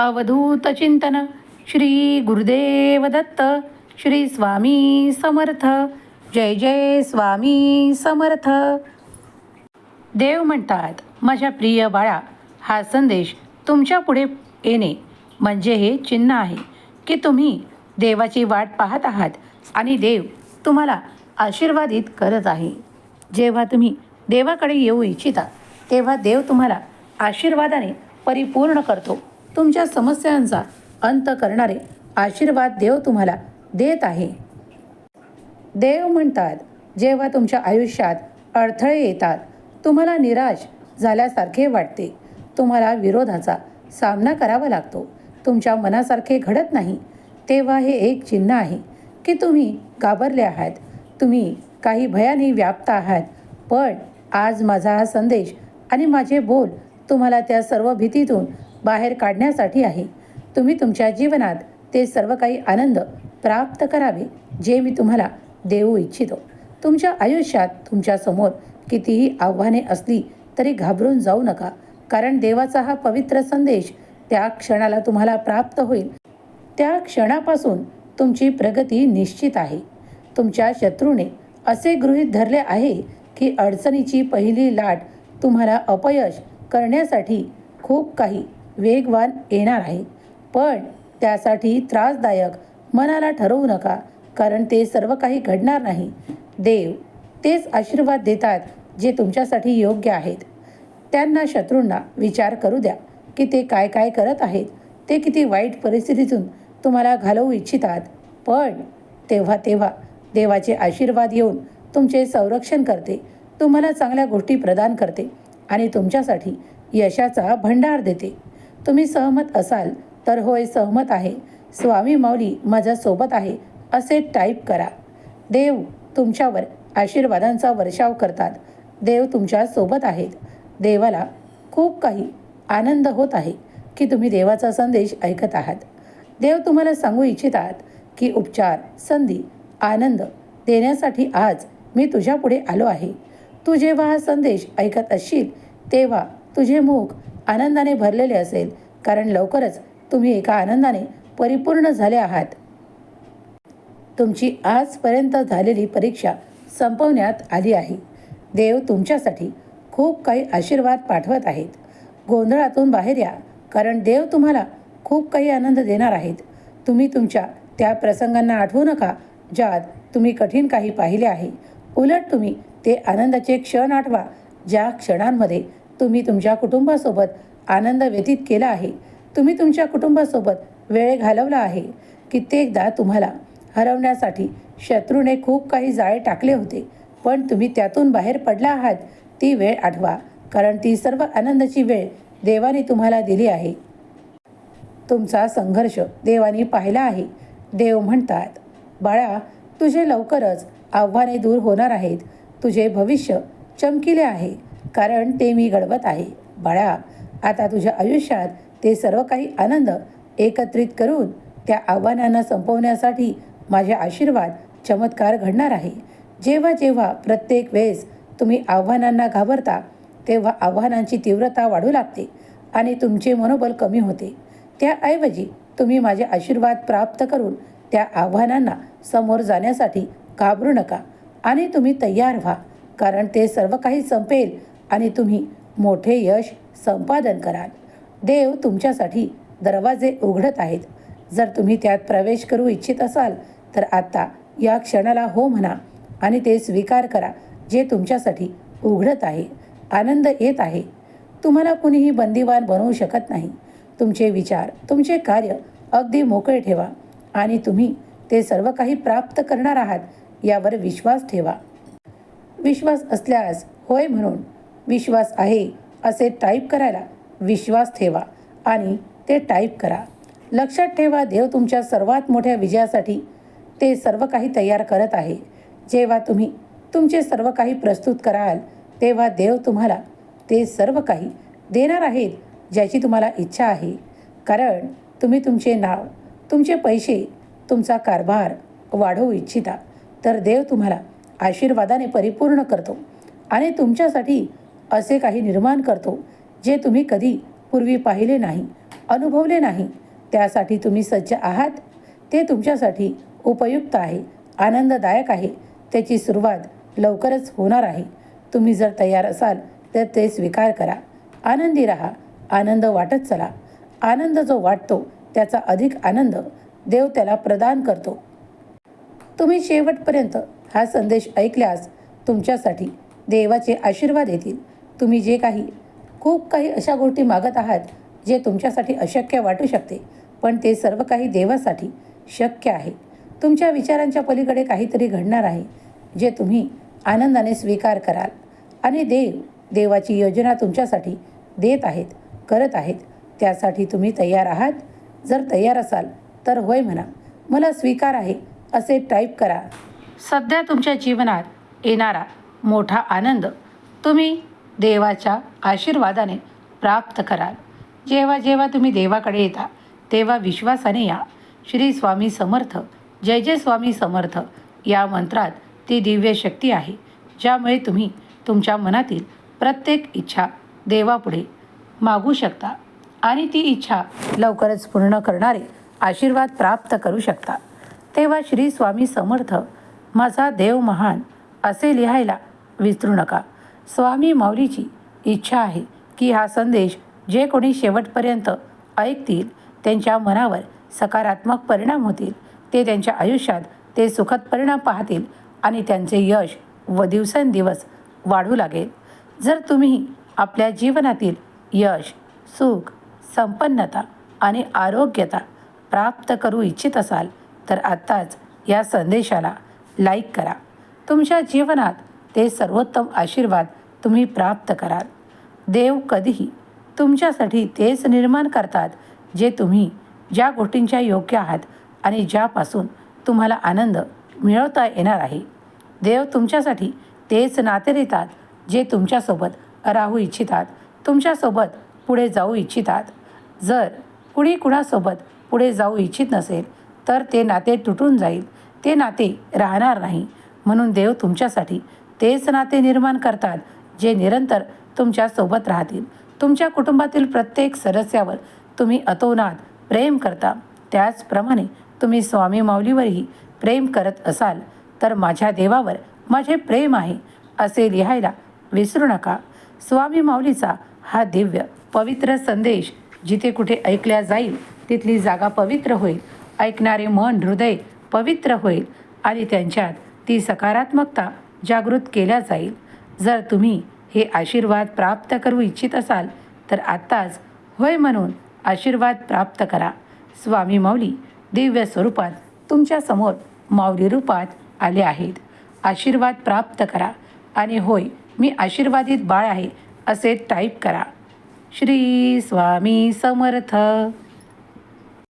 अवधूत चिंतन श्री गुरुदेव दत्त श्री स्वामी समर्थ. जय जय स्वामी समर्थ. देव म्हणतात माझ्या प्रिय बाळा हा संदेश तुमच्यापुढे येणे म्हणजे हे चिन्ह आहे की तुम्ही देवाची वाट पाहत आहात आणि देव तुम्हाला आशीर्वादित करत आहे. जेव्हा तुम्ही देवाकडे येऊ इच्छिता तेव्हा देव तुम्हाला आशीर्वादाने परिपूर्ण करतो. तुमच्या समस्यांचा अंत करणारे आशीर्वाद देव तुम्हाला देत आहे. देव म्हणतात जेव्हा तुमच्या आयुष्यात अडथळे येतात तुम्हाला निराश झाल्यासारखे वाटते. तुम्हाला विरोधाचा सामना करावा लागतो. तुमच्या मनासारखे घडत नाही. तेव्हा हे एक चिन्ह आहे की तुम्ही घाबरले आहात. तुम्ही काही भयाने व्याप्त आहात. पण आज माझा हा संदेश आणि माझे बोल तुम्हाला त्या सर्व भीतीतून बाहेर काढण्यासाठी आहे. तुम्ही तुमच्या जीवनात ते सर्व काही आनंद प्राप्त करावे जे मी तुम्हाला देऊ इच्छितो. तुमच्या आयुष्यात तुमच्यासमोर कितीही आव्हाने असली तरी घाबरून जाऊ नका कारण देवाचा हा पवित्र संदेश त्या क्षणाला तुम्हाला प्राप्त होईल. त्या क्षणापासून तुमची प्रगती निश्चित आहे. तुमच्या शत्रूने असे गृहीत धरले आहे की अडचणीची पहिली लाट तुम्हाला अपयश करण्यासाठी खूप काही वेगवान येणार आहे. पण त्यासाठी त्रासदायक मनाला ठरवू नका कारण ते सर्व काही घडणार नाही. देव तेच आशीर्वाद देतात जे तुमच्यासाठी योग्य आहेत. त्यांना शत्रूंना विचार करू द्या की ते काय काय करत आहेत. ते किती वाईट परिस्थितीतून तुम्हाला घालवू इच्छितात. पण तेव्हा तेव्हा देवाचे आशीर्वाद येऊन तुमचे संरक्षण करते. तुम्हाला चांगल्या गोष्टी प्रदान करते आणि तुमच्यासाठी यशाचा भंडार देते. तुम्ही सहमत असाल तर होय सहमत आहे. स्वामी माऊली माझ्यासोबत आहे असे टाईप करा. देव तुमच्यावर आशीर्वादांचा वर्षाव करतात. देव तुमच्यासोबत आहेत. देवाला खूप काही आनंद होत आहे की तुम्ही देवाचा संदेश ऐकत आहात. देव तुम्हाला सांगू इच्छितात की उपचार संधी आनंद देण्यासाठी आज मी तुझ्यापुढे आलो आहे. तू जेव्हा हा संदेश ऐकत असशील तेव्हा तुझे मुख आनंदाने भरलेले असेल कारण लवकरच तुम्ही एका आनंदाने परिपूर्ण झाले आहात. तुमची आजपर्यंत झालेली परीक्षा संपवण्यात आली आहे. देव तुमच्यासाठी खूप काही आशीर्वाद पाठवत आहेत. गोंधळातून बाहेर या कारण देव तुम्हाला खूप काही आनंद देणार आहेत. तुम्ही तुमच्या त्या प्रसंगांना आठवू नका ज्यात तुम्ही कठीण काही पाहिले आहे. उलट तुम्ही ते आनंदाचे क्षण आठवा ज्या क्षणांमध्ये तुम्ही तुमच्या कुटुंबासोबत आनंद व्यतीत केला आहे. तुम्ही तुमच्या कुटुंबासोबत वेळ घालवला आहे. कित्येकदा तुम्हाला हरवण्यासाठी शत्रूने खूप काही जाळे टाकले होते पण तुम्ही त्यातून बाहेर पडला आहात ती वेळ आठवा कारण ती सर्व आनंदाची वेळ देवाने तुम्हाला दिली आहे. तुमचा संघर्ष देवाने पाहिला आहे. देव म्हणतात बाळा तुझे लवकरच आव्हाने दूर होणार आहेत. तुझे भविष्य चमकिले आहे. कारण ते मी घडवत आहे. बाळा आता तुझ्या आयुष्यात ते सर्व काही आनंद एकत्रित करून त्या आव्हानांना संपवण्यासाठी माझे आशीर्वाद चमत्कार घडणार आहे. जेव्हा जेव्हा प्रत्येक वेळेस तुम्ही आव्हानांना घाबरता तेव्हा आव्हानांची तीव्रता वाढू लागते आणि तुमचे मनोबल कमी होते. त्याऐवजी तुम्ही माझे आशीर्वाद प्राप्त करून त्या आव्हानांना समोर जाण्यासाठी घाबरू नका आणि तुम्ही तयार व्हा कारण ते सर्व काही संपेल आणि तुम्ही मोठे यश संपादन कराल. देव तुमच्यासाठी दरवाजे उघडत आहेत. जर तुम्ही त्यात प्रवेश करू इच्छित असाल तर आत्ता या क्षणाला हो म्हणा आणि ते स्वीकार करा जे तुमच्यासाठी उघडत आहे आनंद येत आहे. तुम्हाला कुणीही बंदिवान बनवू शकत नाही. तुमचे विचार तुमचे कार्य अगदी मोकळे ठेवा आणि तुम्ही ते सर्व काही प्राप्त करणार आहात यावर विश्वास ठेवा. विश्वास असल्यास होय म्हणून विश्वास आहे असे टाईप करायला विश्वास ठेवा आणि ते टाईप करा. लक्षात ठेवा देव तुमच्या सर्वात मोठ्या विजयासाठी ते सर्व काही तयार करत आहे. जेव्हा तुम्ही तुमचे सर्व काही प्रस्तुत कराल तेव्हा देव तुम्हाला ते सर्व काही देणार आहेत ज्याची तुम्हाला इच्छा आहे. कारण तुम्ही तुमचे नाव तुमचे पैसे तुमचा कारभार वाढवू इच्छिता. तर देव तुम्हाला आशीर्वादाने परिपूर्ण करतो आणि तुमच्यासाठी असे काही निर्माण करतो जे तुम्ही कधी पूर्वी पाहिले नाही अनुभवले नाही. त्यासाठी तुम्ही सज्ज आहात. ते तुमच्यासाठी उपयुक्त आहे आनंददायक आहे. त्याची सुरुवात लवकरच होणार आहे. तुम्ही जर तयार असाल तर ते स्वीकार करा. आनंदी राहा. आनंद वाटत चला. आनंद जो वाटतो त्याचा अधिक आनंद देव त्याला प्रदान करतो. तुम्ही शेवटपर्यंत हा संदेश ऐकल्यास तुमच्यासाठी देवाचे आशीर्वाद येतील. तुम्ही जे काही खूप काही अशा गोष्टी मागत आहात जे तुमच्यासाठी अशक्य वाटू शकते. पण ते सर्व काही देवासाठी शक्य आहे. तुमच्या विचारांच्या पलीकडे काहीतरी घडणार आहे जे तुम्ही आनंदाने स्वीकार कराल. आणि देव देवाची योजना तुमच्यासाठी देत आहेत करत आहेत. त्यासाठी तुम्ही तयार आहात. जर तयार असाल तर होय म्हणा. मला स्वीकार आहे असे टाईप करा. सध्या तुमच्या जीवनात येणारा मोठा आनंद तुम्ही देवाच्या आशीर्वादाने प्राप्त कराल. जेव्हा जेव्हा तुम्ही देवाकडे येता तेव्हा विश्वासाने या. श्री स्वामी समर्थ जय जय स्वामी समर्थ. या मंत्रात ती दिव्य शक्ती आहे ज्यामुळे तुम्ही तुमच्या मनातील प्रत्येक इच्छा देवापुढे मागू शकता आणि ती इच्छा लवकरच पूर्ण करणारे आशीर्वाद प्राप्त करू शकता. तेव्हा श्री स्वामी समर्थ माझा देव महान असे लिहायला विसरू नका. स्वामी माऊलीची इच्छा आहे की हा संदेश जे कोणी शेवटपर्यंत ऐकतील त्यांच्या मनावर सकारात्मक परिणाम होतील ते त्यांच्या आयुष्यात ते सुखद परिणाम पाहतील आणि त्यांचे यश व दिवसेंदिवस वाढू लागेल. जर तुम्ही आपल्या जीवनातील यश सुख संपन्नता आणि आरोग्यता प्राप्त करू इच्छित असाल तर आत्ताच या संदेशाला लाईक करा. तुमच्या जीवनात ते सर्वोत्तम आशीर्वाद तुम्ही प्राप्त कराल. देव कधीही तुमच्यासाठी तेच निर्माण करतात जे तुम्ही ज्या गोष्टींच्या योग्य आहात आणि ज्यापासून तुम्हाला आनंद मिळवता येणार आहे. देव तुमच्यासाठी तेच नाते देतात जे तुमच्यासोबत राहू इच्छितात तुमच्यासोबत पुढे जाऊ इच्छितात. जर कुणी कुणासोबत पुढे जाऊ इच्छित नसेल तर ते नाते तुटून जाईल ते नाते राहणार नाही. म्हणून देव तुमच्यासाठी तेच नाते निर्माण करतात जे निरंतर तुमच्यासोबत राहतील. तुमच्या कुटुंबातील प्रत्येक सदस्यावर तुम्ही अतोनात प्रेम करता. त्याचप्रमाणे तुम्ही स्वामी माऊलीवरही प्रेम करत असाल तर माझ्या देवावर माझे प्रेम आहे असे लिहायला विसरू नका. स्वामी माऊलीचा हा दिव्य पवित्र संदेश जिथे कुठे ऐकल्या जाईल तिथली जागा पवित्र होईल. ऐकणारे मन हृदय पवित्र होईल आणि त्यांच्यात ती सकारात्मकता जागृत केल्या जाईल. जर तुम्ही हे आशीर्वाद प्राप्त करू इच्छित असाल तर आत्ताच होय म्हणून आशीर्वाद प्राप्त करा. स्वामी माऊली दिव्य स्वरूपात तुमच्यासमोर माऊली रूपात आले आहेत. आशीर्वाद प्राप्त करा आणि होय मी आशीर्वादित बाळ आहे असे टाईप करा. श्री स्वामी समर्थ.